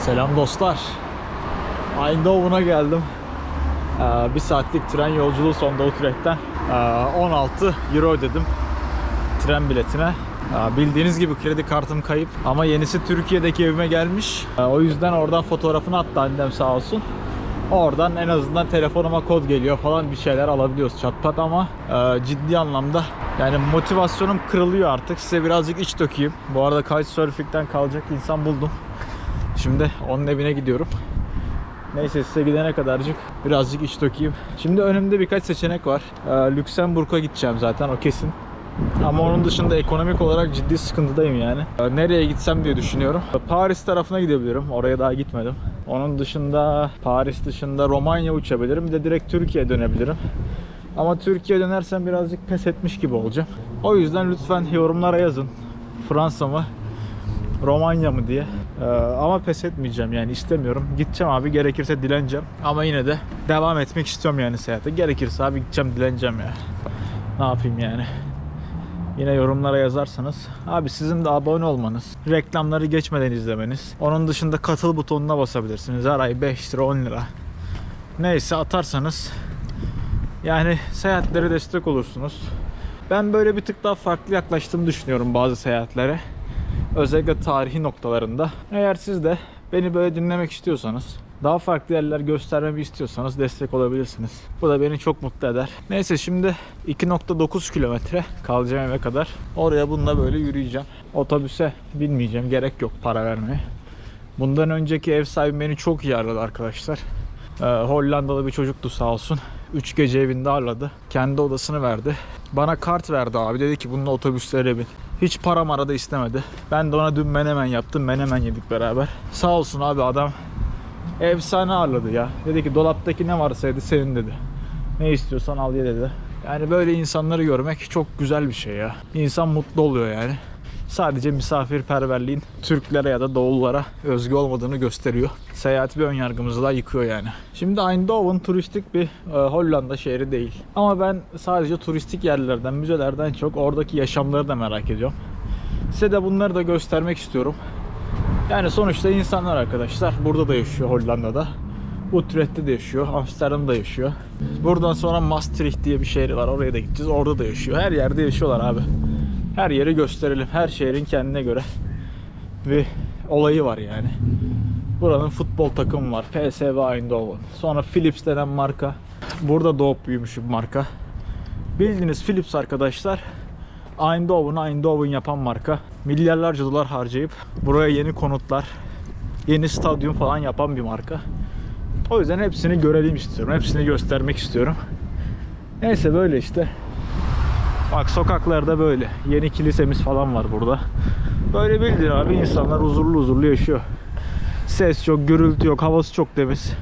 Selam dostlar. Eindhoven'a geldim. Ee, bir saatlik tren yolculuğu sonunda Utrecht'ten. Ee, 16 euro ödedim tren biletine. Ee, Bildiğiniz gibi kredi kartım kayıp ama yenisi Türkiye'deki evime gelmiş. Ee, O yüzden oradan fotoğrafını attı annem sağ olsun. Oradan en azından telefonuma kod geliyor falan bir şeyler alabiliyoruz çat pat ama e, ciddi anlamda yani motivasyonum kırılıyor artık. Size birazcık iç dökeyim. Bu arada Couchsurfing'den kalacak insan buldum. Şimdi onun evine gidiyorum. Neyse size gidene kadarcık birazcık iç dökeyim. Şimdi önümde birkaç seçenek var. Ee, Lüksemburg'a gideceğim zaten o kesin. Ama onun dışında ekonomik olarak ciddi sıkıntıdayım yani. Ee, Nereye gitsem diye düşünüyorum. Paris tarafına gidebilirim. Oraya daha gitmedim. Onun dışında Paris dışında Romanya uçabilirim. Bir de direkt Türkiye'ye dönebilirim. Ama Türkiye'ye dönersem birazcık pes etmiş gibi olacağım. O yüzden lütfen yorumlara yazın. Fransa mı? Romanya mı diye. Ee, ama pes etmeyeceğim yani istemiyorum. Gideceğim abi gerekirse dileneceğim. Ama yine de devam etmek istiyorum yani seyahate. Gerekirse abi gideceğim dileneceğim ya. Ne yapayım yani. Yine yorumlara yazarsanız. Abi sizin de abone olmanız, reklamları geçmeden izlemeniz. Onun dışında katıl butonuna basabilirsiniz. Her ay 5 lira 10 lira. Neyse atarsanız yani seyahatlere destek olursunuz. Ben böyle bir tık daha farklı yaklaştığımı düşünüyorum bazı seyahatlere. Özellikle tarihi noktalarında. Eğer siz de beni böyle dinlemek istiyorsanız, daha farklı yerler göstermemi istiyorsanız destek olabilirsiniz. Bu da beni çok mutlu eder. Neyse şimdi 2.9 kilometre kalacağım eve kadar. Oraya bununla böyle yürüyeceğim. Otobüse binmeyeceğim. Gerek yok para vermeye. Bundan önceki ev sahibi beni çok iyi ağırladı arkadaşlar. Ee, Hollandalı bir çocuktu sağ olsun. 3 gece evinde ağırladı. Kendi odasını verdi. Bana kart verdi abi. Dedi ki bununla otobüslere bin. Hiç para mara da istemedi. Ben de ona dün menemen yaptım. Menemen yedik beraber. Sağ olsun abi adam efsane ağırladı ya. Dedi ki dolaptaki ne varsa dedi senin dedi. Ne istiyorsan al ye dedi. Yani böyle insanları görmek çok güzel bir şey ya. İnsan mutlu oluyor yani. Sadece misafirperverliğin Türklere ya da Doğullara özgü olmadığını gösteriyor. Seyahat bir önyargımızı da yıkıyor yani. Şimdi Eindhoven turistik bir e, Hollanda şehri değil. Ama ben sadece turistik yerlerden, müzelerden çok oradaki yaşamları da merak ediyorum. Size de bunları da göstermek istiyorum. Yani sonuçta insanlar arkadaşlar burada da yaşıyor Hollanda'da. Utrecht'te de yaşıyor, Amsterdam'da yaşıyor. Buradan sonra Maastricht diye bir şehir var. Oraya da gideceğiz. Orada da yaşıyor. Her yerde yaşıyorlar abi. Her yeri gösterelim. Her şehrin kendine göre bir olayı var yani. Buranın futbol takımı var. PSV Eindhoven. Sonra Philips denen marka. Burada doğup büyümüş bir marka. Bildiğiniz Philips arkadaşlar Eindhoven, Eindhoven yapan marka. Milyarlarca dolar harcayıp buraya yeni konutlar, yeni stadyum falan yapan bir marka. O yüzden hepsini görelim istiyorum. Hepsini göstermek istiyorum. Neyse böyle işte. Bak sokaklarda böyle. Yeni kilisemiz falan var burada. Böyle bildiğin abi insanlar huzurlu huzurlu yaşıyor. Ses yok, gürültü yok, havası çok temiz.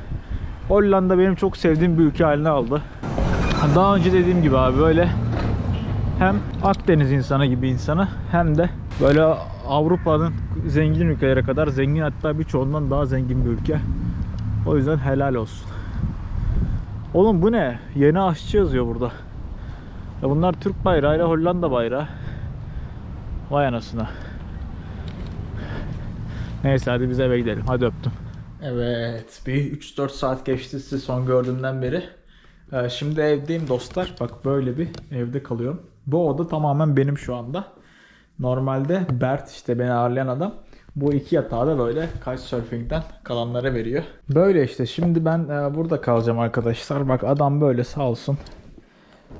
Hollanda benim çok sevdiğim bir ülke haline aldı. Daha önce dediğim gibi abi böyle hem Akdeniz insanı gibi insanı hem de böyle Avrupa'nın zengin ülkelere kadar zengin hatta birçoğundan daha zengin bir ülke. O yüzden helal olsun. Oğlum bu ne? Yeni aşçı yazıyor burada. Ya bunlar Türk bayrağı ile Hollanda bayrağı. Vay anasına. Neyse hadi biz eve gidelim. Hadi öptüm. Evet. Bir 3-4 saat geçti sizi son gördüğümden beri. Ee, şimdi evdeyim dostlar. Bak böyle bir evde kalıyorum. Bu oda tamamen benim şu anda. Normalde Bert işte beni ağırlayan adam bu iki yatağı da böyle Couchsurfing'den kalanlara veriyor. Böyle işte şimdi ben e, burada kalacağım arkadaşlar. Bak adam böyle sağ olsun.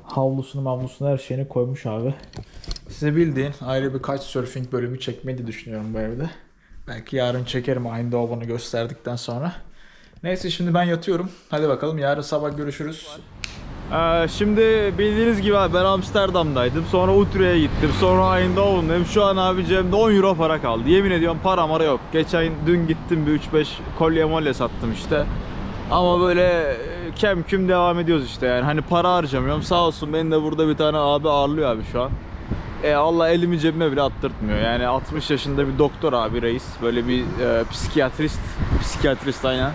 Havlusunu mavlusunu her şeyini koymuş abi. Size bildiğin ayrı bir Couchsurfing bölümü çekmeyi de düşünüyorum bu evde. Belki yarın çekerim Eindhoven'u gösterdikten sonra. Neyse şimdi ben yatıyorum. Hadi bakalım yarın sabah görüşürüz. Ee, şimdi bildiğiniz gibi abi ben Amsterdam'daydım. Sonra Utrecht'e gittim. Sonra Eindhoven'dayım. Şu an abi cebimde 10 euro para kaldı. Yemin ediyorum para mara yok. Geçen dün gittim bir 3-5 kolye molye sattım işte. Ama böyle e, kem küm devam ediyoruz işte yani. Hani para harcamıyorum. Sağ olsun beni de burada bir tane abi ağırlıyor abi şu an. E Allah elimi cebime bile attırtmıyor. Yani 60 yaşında bir doktor abi reis. Böyle bir e, psikiyatrist. Psikiyatrist aynen.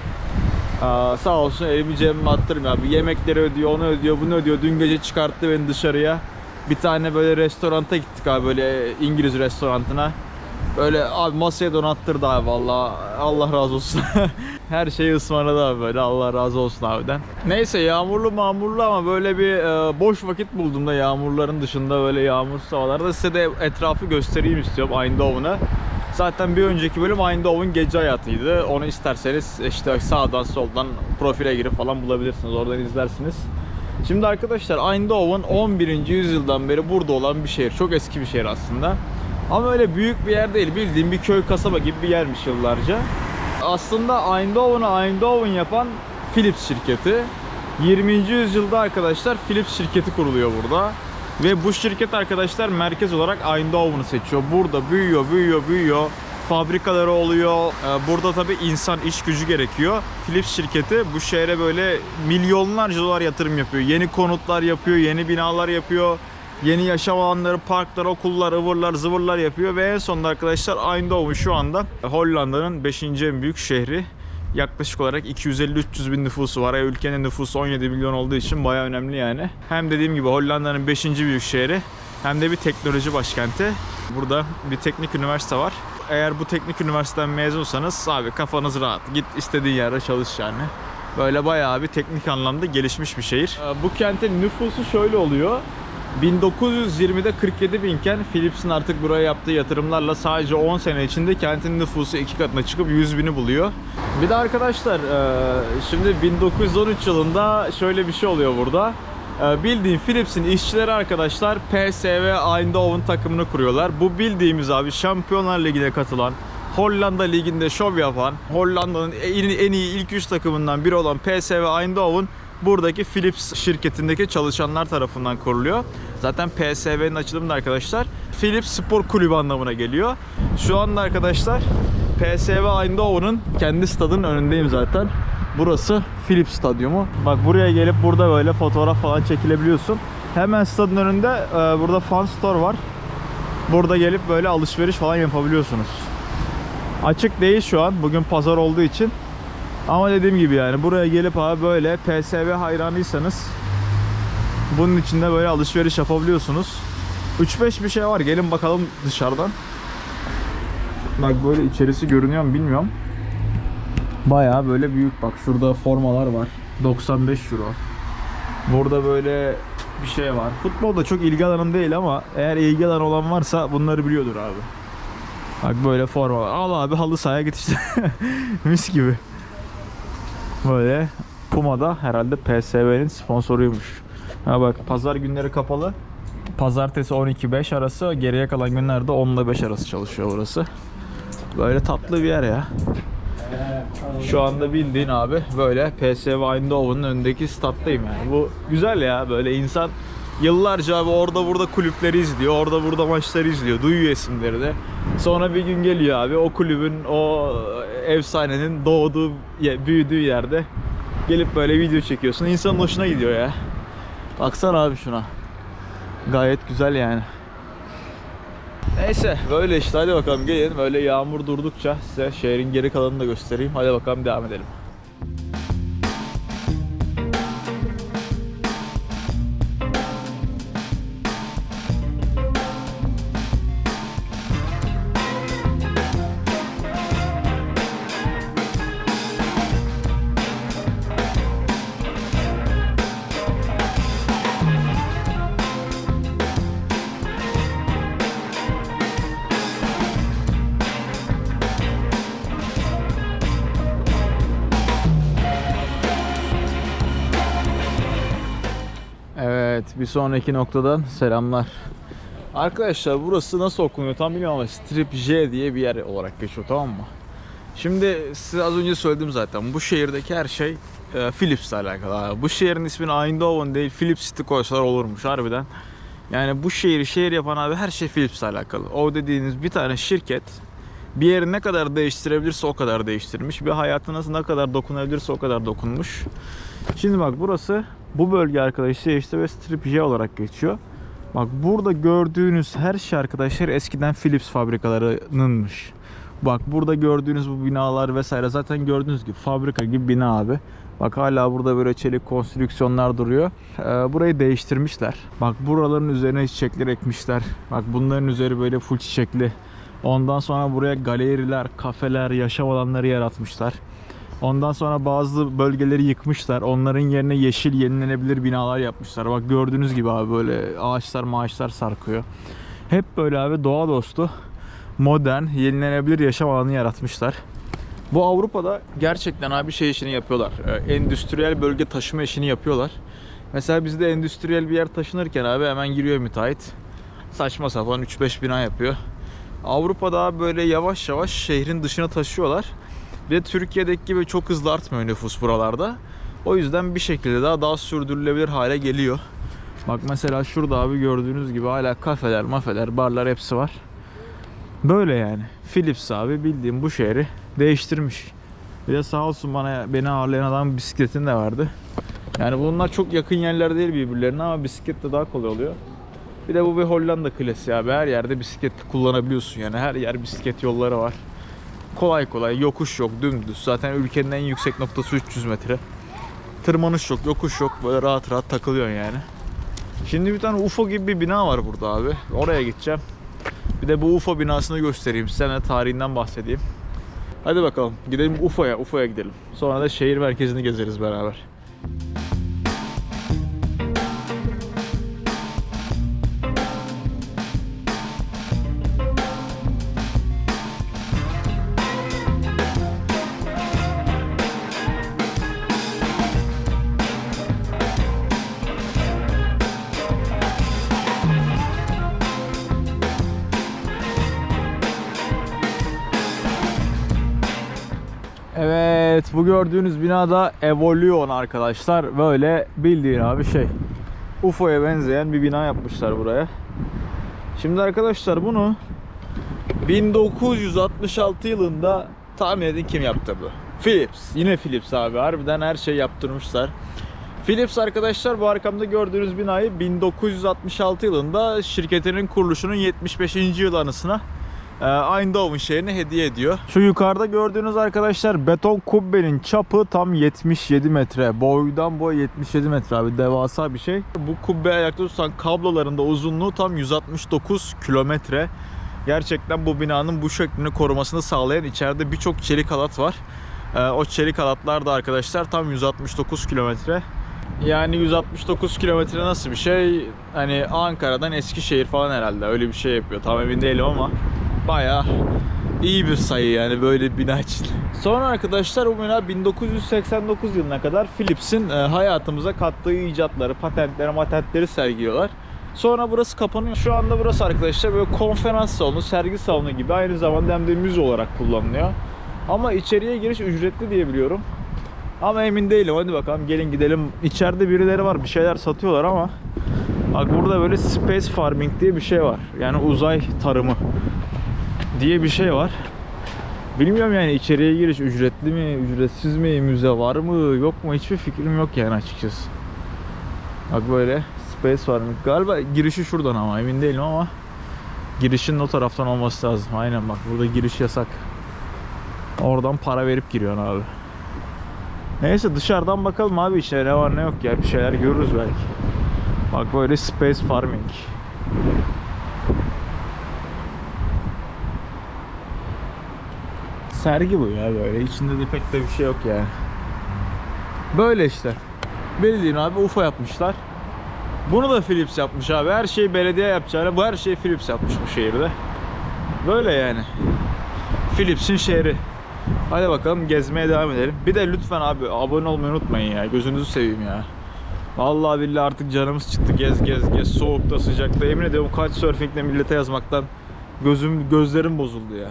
Aa, sağ olsun elimi cebime attırmıyor abi. Yemekleri ödüyor, onu ödüyor, bunu ödüyor. Dün gece çıkarttı beni dışarıya. Bir tane böyle restoranta gittik abi böyle İngiliz restoranına. Böyle abi masaya donattırdı abi valla. Allah razı olsun. Her şeyi ısmarladı abi böyle. Allah razı olsun abiden. Neyse yağmurlu mağmurlu ama böyle bir e, boş vakit bulduğumda yağmurların dışında böyle yağmursuz havalarda size de etrafı göstereyim istiyorum Eindhoven'ı. Zaten bir önceki bölüm Eindhoven gece hayatıydı. Onu isterseniz işte sağdan soldan profile girip falan bulabilirsiniz. Oradan izlersiniz. Şimdi arkadaşlar Eindhoven 11. yüzyıldan beri burada olan bir şehir. Çok eski bir şehir aslında. Ama öyle büyük bir yer değil. Bildiğim bir köy kasaba gibi bir yermiş yıllarca. Aslında Eindhoven'ı Eindhoven yapan Philips şirketi. 20. yüzyılda arkadaşlar Philips şirketi kuruluyor burada. Ve bu şirket arkadaşlar merkez olarak Eindhoven'ı seçiyor. Burada büyüyor, büyüyor, büyüyor. Fabrikaları oluyor. Ee, Burada tabii insan iş gücü gerekiyor. Philips şirketi bu şehre böyle milyonlarca dolar yatırım yapıyor. Yeni konutlar yapıyor, yeni binalar yapıyor. Yeni yaşam alanları, parklar, okullar, ıvırlar, zıvırlar yapıyor. Ve en sonunda arkadaşlar Eindhoven şu anda Hollanda'nın 5. en büyük şehri. Yaklaşık olarak 250-300 bin nüfusu var. E, Ülkenin nüfusu 17 milyon olduğu için bayağı önemli yani. Hem dediğim gibi Hollanda'nın 5. büyük şehri hem de bir teknoloji başkenti. Burada bir teknik üniversite var. Eğer bu teknik üniversiteden mezunsanız abi kafanız rahat. Git istediğin yerde çalış yani. Böyle bayağı bir teknik anlamda gelişmiş bir şehir. Ee, Bu kentin nüfusu şöyle oluyor. 1920'de 47 binken Philips'in artık buraya yaptığı yatırımlarla sadece 10 sene içinde kentin nüfusu iki katına çıkıp 100 bini buluyor. Bir de arkadaşlar e, şimdi 1913 yılında şöyle bir şey oluyor burada. E, Bildiğin Philips'in işçileri arkadaşlar PSV Eindhoven takımını kuruyorlar. Bu bildiğimiz abi Şampiyonlar Ligi'ne katılan Hollanda Ligi'nde şov yapan, Hollanda'nın en, iyi ilk 3 takımından biri olan PSV Eindhoven buradaki Philips şirketindeki çalışanlar tarafından kuruluyor. Zaten PSV'nin açılımı da arkadaşlar Philips Spor Kulübü anlamına geliyor. Şu anda arkadaşlar PSV Eindhoven'ın kendi stadının önündeyim zaten. Burası Philips Stadyumu. Bak buraya gelip burada böyle fotoğraf falan çekilebiliyorsun. Hemen stadın önünde e, burada fan store var. Burada gelip böyle alışveriş falan yapabiliyorsunuz. Açık değil şu an. Bugün pazar olduğu için. Ama dediğim gibi yani buraya gelip abi böyle PSV hayranıysanız bunun içinde böyle alışveriş yapabiliyorsunuz. 3-5 bir şey var. Gelin bakalım dışarıdan. Bak böyle içerisi görünüyor mu bilmiyorum. Bayağı böyle büyük bak şurada formalar var. 95 euro. Burada böyle bir şey var. Futbol da çok ilgi alanım değil ama eğer ilgi alanı olan varsa bunları biliyordur abi. Bak böyle forma var. Al abi halı sahaya git işte. Mis gibi. Böyle Puma'da herhalde PSV'nin sponsoruymuş. Ha bak pazar günleri kapalı. Pazartesi 12-5 arası, geriye kalan günlerde 10 ile 5 arası çalışıyor burası. Böyle tatlı bir yer ya. Şu anda bildiğin abi böyle PSV Eindhoven'ın önündeki stat'tayım yani. Bu güzel ya böyle insan yıllarca abi orada burada kulüpleri izliyor, orada burada maçları izliyor, duyuyor isimleri de. Sonra bir gün geliyor abi o kulübün, o efsanenin doğduğu, büyüdüğü yerde gelip böyle video çekiyorsun. İnsanın hoşuna gidiyor ya. Baksana abi şuna. Gayet güzel yani. Neyse böyle işte hadi bakalım gelin böyle yağmur durdukça size şehrin geri kalanını da göstereyim. Hadi bakalım devam edelim. Sonraki noktadan selamlar. Arkadaşlar burası nasıl okunuyor tam bilmiyorum ama Strip J diye bir yer olarak geçiyor tamam mı? Şimdi size az önce söyledim zaten bu şehirdeki her şey e, Philips'le alakalı. Bu şehrin ismini Eindhoven değil Philips City koysalar olurmuş harbiden. Yani bu şehri şehir yapan abi her şey Philips'le alakalı. O dediğiniz bir tane şirket bir yeri ne kadar değiştirebilirse o kadar değiştirmiş. Bir hayatına ne kadar dokunabilirse o kadar dokunmuş. Şimdi bak burası bu bölge arkadaşlar işte ve Strip J olarak geçiyor. Bak burada gördüğünüz her şey arkadaşlar eskiden Philips fabrikalarınınmış. Bak burada gördüğünüz bu binalar vesaire zaten gördüğünüz gibi fabrika gibi bina abi. Bak hala burada böyle çelik konstrüksiyonlar duruyor. Ee, burayı değiştirmişler. Bak buraların üzerine çiçekler ekmişler. Bak bunların üzeri böyle full çiçekli. Ondan sonra buraya galeriler, kafeler, yaşam alanları yaratmışlar. Ondan sonra bazı bölgeleri yıkmışlar. Onların yerine yeşil yenilenebilir binalar yapmışlar. Bak gördüğünüz gibi abi böyle ağaçlar maaşlar sarkıyor. Hep böyle abi doğa dostu, modern, yenilenebilir yaşam alanı yaratmışlar. Bu Avrupa'da gerçekten abi şey işini yapıyorlar. Ee, Endüstriyel bölge taşıma işini yapıyorlar. Mesela bizde endüstriyel bir yer taşınırken abi hemen giriyor müteahhit. Saçma sapan 3-5 bina yapıyor. Avrupa'da böyle yavaş yavaş şehrin dışına taşıyorlar. Bir de Türkiye'deki gibi çok hızlı artmıyor nüfus buralarda. O yüzden bir şekilde daha daha sürdürülebilir hale geliyor. Bak mesela şurada abi gördüğünüz gibi hala kafeler, mafeler, barlar hepsi var. Böyle yani. Philips abi bildiğim bu şehri değiştirmiş. Bir de sağ olsun bana beni ağırlayan adam bisikletin de vardı. Yani bunlar çok yakın yerler değil birbirlerine ama bisikletle daha kolay oluyor. Bir de bu bir Hollanda klasiği abi. Her yerde bisiklet kullanabiliyorsun yani. Her yer bisiklet yolları var. Kolay kolay yokuş yok dümdüz. Zaten ülkenin en yüksek noktası 300 metre. Tırmanış yok, yokuş yok. Böyle rahat rahat takılıyorsun yani. Şimdi bir tane UFO gibi bir bina var burada abi. Oraya gideceğim. Bir de bu UFO binasını göstereyim size. Hemen tarihinden bahsedeyim. Hadi bakalım gidelim UFO'ya, UFO'ya gidelim. Sonra da şehir merkezini gezeriz beraber. Evet bu gördüğünüz binada Evolution arkadaşlar. Böyle bildiğin abi şey. UFO'ya benzeyen bir bina yapmışlar buraya. Şimdi arkadaşlar bunu 1966 yılında tahmin edin kim yaptı bu? Philips. Yine Philips abi. Harbiden her şey yaptırmışlar. Philips arkadaşlar bu arkamda gördüğünüz binayı 1966 yılında şirketinin kuruluşunun 75. yıl anısına Eindhoven şehrine hediye ediyor. Şu yukarıda gördüğünüz arkadaşlar beton kubbenin çapı tam 77 metre. Boydan boy 77 metre abi devasa bir şey. Bu kubbe ayakta tutan kabloların da uzunluğu tam 169 kilometre. Gerçekten bu binanın bu şeklini korumasını sağlayan içeride birçok çelik halat var. E, o çelik halatlar da arkadaşlar tam 169 kilometre. Yani 169 kilometre nasıl bir şey? Hani Ankara'dan Eskişehir falan herhalde öyle bir şey yapıyor. Tam emin değilim ama bayağı iyi bir sayı yani böyle bina için. Sonra arkadaşlar bu bina 1989 yılına kadar Philips'in e, hayatımıza kattığı icatları, patentleri, matentleri sergiliyorlar. Sonra burası kapanıyor. Şu anda burası arkadaşlar böyle konferans salonu, sergi salonu gibi aynı zamanda hem de müze olarak kullanılıyor. Ama içeriye giriş ücretli diye biliyorum. Ama emin değilim. Hadi bakalım gelin gidelim. İçeride birileri var. Bir şeyler satıyorlar ama bak burada böyle space farming diye bir şey var. Yani uzay tarımı diye bir şey var. Bilmiyorum yani içeriye giriş ücretli mi, ücretsiz mi, müze var mı, yok mu hiçbir fikrim yok yani açıkçası. Bak böyle space farming. Galiba girişi şuradan ama emin değilim ama girişin o taraftan olması lazım. Aynen bak burada giriş yasak. Oradan para verip giriyorsun abi. Neyse dışarıdan bakalım abi içeride ne var ne yok ya bir şeyler görürüz belki. Bak böyle space farming. Sergi bu ya böyle içinde de pek de bir şey yok yani. Böyle işte. Bildiğin abi UFO yapmışlar. Bunu da Philips yapmış abi. Her şeyi belediye yapacağını bu her şeyi Philips yapmış bu şehirde. Böyle yani. Philips'in şehri. Hadi bakalım gezmeye devam edelim. Bir de lütfen abi abone olmayı unutmayın ya. Gözünüzü seveyim ya. Vallahi billahi artık canımız çıktı. Gez gez gez soğukta sıcakta. Emin ediyorum kaç surfingle millete yazmaktan gözüm gözlerim bozuldu ya.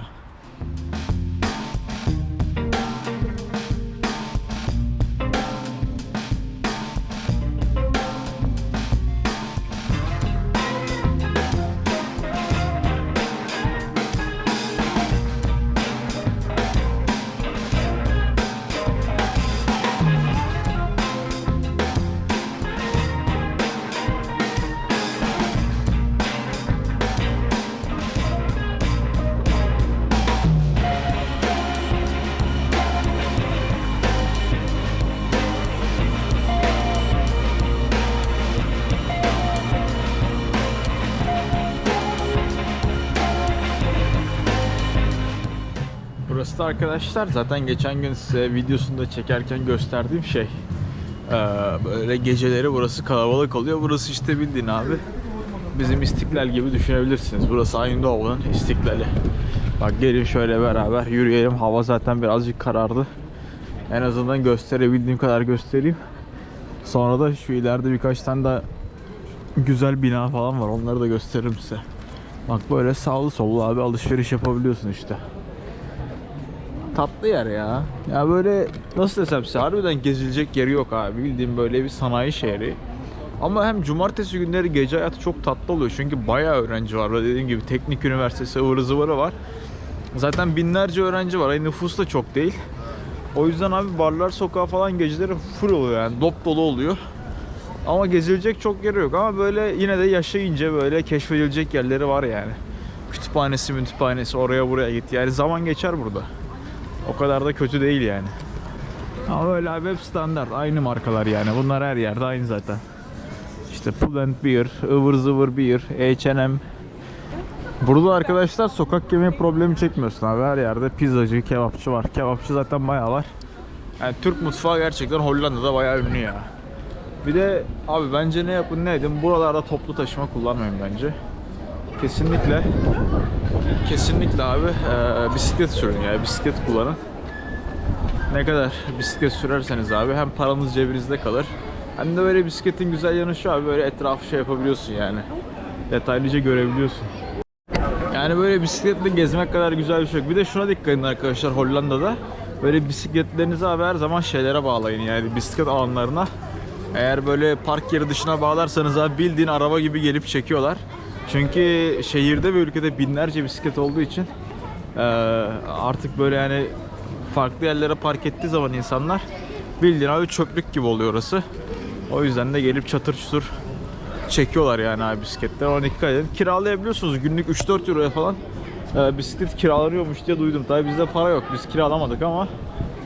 Arkadaşlar zaten geçen gün size videosunda çekerken gösterdiğim şey. Ee, böyle geceleri burası kalabalık oluyor. Burası işte bildiğin abi bizim İstiklal gibi düşünebilirsiniz. Burası Ayındoğan'ın İstiklali. Bak gelin şöyle beraber yürüyelim. Hava zaten birazcık karardı. En azından gösterebildiğim kadar göstereyim. Sonra da şu ileride birkaç tane daha güzel bina falan var. Onları da gösteririm size. Bak böyle sağlı sollu abi alışveriş yapabiliyorsun işte. Tatlı yer ya. Ya böyle nasıl desem size harbiden gezilecek yeri yok abi. Bildiğim böyle bir sanayi şehri. Ama hem cumartesi günleri gece hayatı çok tatlı oluyor. Çünkü bayağı öğrenci var. Dediğim gibi teknik üniversitesi ıvırı zıvırı var. Zaten binlerce öğrenci var. Ay nüfus da çok değil. O yüzden abi barlar sokağı falan geceleri full oluyor yani dop dolu oluyor. Ama gezilecek çok yer yok ama böyle yine de yaşayınca böyle keşfedilecek yerleri var yani. Kütüphanesi kütüphanesi oraya buraya git. Yani zaman geçer burada. O kadar da kötü değil yani. Ama öyle abi hep standart. Aynı markalar yani. Bunlar her yerde aynı zaten. İşte Pull&Bear, Beer, ıvır zıvır Beer, H&M. Burada arkadaşlar sokak yemeği problemi çekmiyorsun abi. Her yerde pizzacı, kebapçı var. Kebapçı zaten bayağı var. Yani Türk mutfağı gerçekten Hollanda'da bayağı ünlü ya. Bir de abi bence ne yapın ne edin buralarda toplu taşıma kullanmayın bence. Kesinlikle kesinlikle abi eee, bisiklet sürün ya bisiklet kullanın. Ne kadar bisiklet sürerseniz abi hem paranız cebinizde kalır hem de böyle bisikletin güzel yanı şu abi böyle etrafı şey yapabiliyorsun yani. Detaylıca görebiliyorsun. Yani böyle bisikletle gezmek kadar güzel bir şey yok. Bir de şuna dikkat edin arkadaşlar Hollanda'da. Böyle bisikletlerinizi abi her zaman şeylere bağlayın yani bisiklet alanlarına. Eğer böyle park yeri dışına bağlarsanız abi bildiğin araba gibi gelip çekiyorlar. Çünkü şehirde ve ülkede binlerce bisiklet olduğu için eee, artık böyle yani farklı yerlere park ettiği zaman insanlar bildiğin abi çöplük gibi oluyor orası. O yüzden de gelip çatır çutur çekiyorlar yani abi bisikletler. Ona dikkat edin. Kiralayabiliyorsunuz günlük 3-4 euroya falan. e, bisiklet kiralanıyormuş diye duydum. Tabii bizde para yok. Biz kiralamadık ama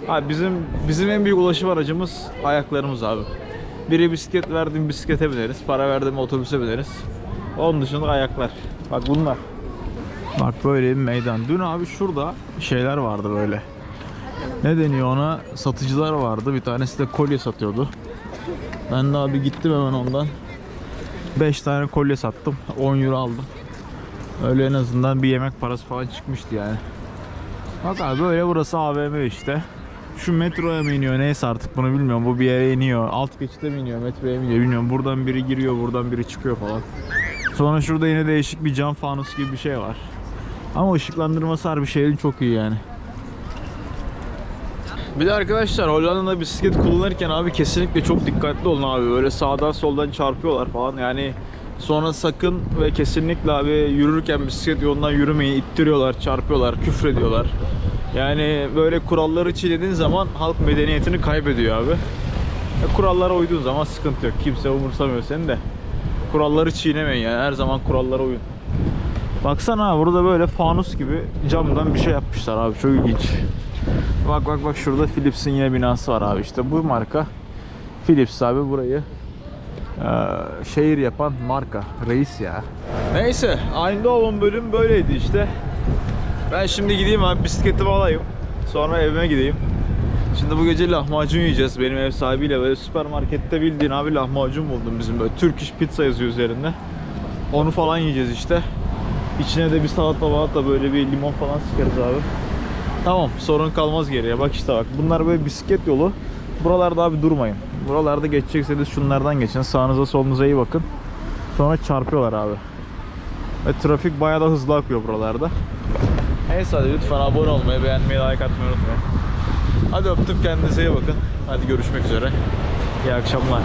abi bizim bizim en büyük ulaşım aracımız ayaklarımız abi. Biri bisiklet verdim bisiklete bineriz. Para verdim otobüse bineriz. Onun dışında ayaklar. Bak bunlar. Bak böyle bir meydan. Dün abi şurada şeyler vardı böyle. Ne deniyor ona? Satıcılar vardı. Bir tanesi de kolye satıyordu. Ben de abi gittim hemen ondan. 5 tane kolye sattım. 10 euro aldım. Öyle en azından bir yemek parası falan çıkmıştı yani. Bak abi böyle burası AVM işte. Şu metroya mı iniyor neyse artık bunu bilmiyorum. Bu bir yere iniyor. Alt geçite mi iniyor metroya mı iniyor bilmiyorum. Buradan biri giriyor buradan biri çıkıyor falan. Sonra şurada yine değişik bir cam fanus gibi bir şey var. Ama ışıklandırması harbi şehrin çok iyi yani. Bir de arkadaşlar Hollanda'da bisiklet kullanırken abi kesinlikle çok dikkatli olun abi. Böyle sağdan soldan çarpıyorlar falan. Yani sonra sakın ve kesinlikle abi yürürken bisiklet yolundan yürümeyin. ittiriyorlar, çarpıyorlar, küfrediyorlar. Yani böyle kuralları çiğnediğin zaman halk medeniyetini kaybediyor abi. E, kurallara uyduğun zaman sıkıntı yok. Kimse umursamıyor seni de. Kuralları çiğnemeyin yani. Her zaman kurallara uyun. Baksana burada böyle fanus gibi camdan bir şey yapmışlar abi. Çok ilginç. Bak bak bak şurada Philips'in yine binası var abi. İşte bu marka Philips abi burayı eee, şehir yapan marka. Reis ya. Neyse Eindhoven bölüm böyleydi işte. Ben şimdi gideyim abi bisikletimi alayım. Sonra evime gideyim. Şimdi bu gece lahmacun yiyeceğiz. Benim ev sahibiyle böyle süpermarkette bildiğin abi lahmacun buldum bizim böyle. Türk iş pizza yazıyor üzerinde. Onu falan yiyeceğiz işte. İçine de bir salata da böyle bir limon falan sıkarız abi. Tamam sorun kalmaz geriye. Bak işte bak bunlar böyle bisiklet yolu. Buralarda abi durmayın. Buralarda geçecekseniz şunlardan geçin. Sağınıza solunuza iyi bakın. Sonra çarpıyorlar abi. Ve trafik bayağı da hızlı akıyor buralarda. Neyse hadi lütfen abone olmayı, beğenmeyi, like atmayı unutmayın. Hadi öptüm kendinize iyi bakın. Hadi görüşmek üzere. İyi akşamlar.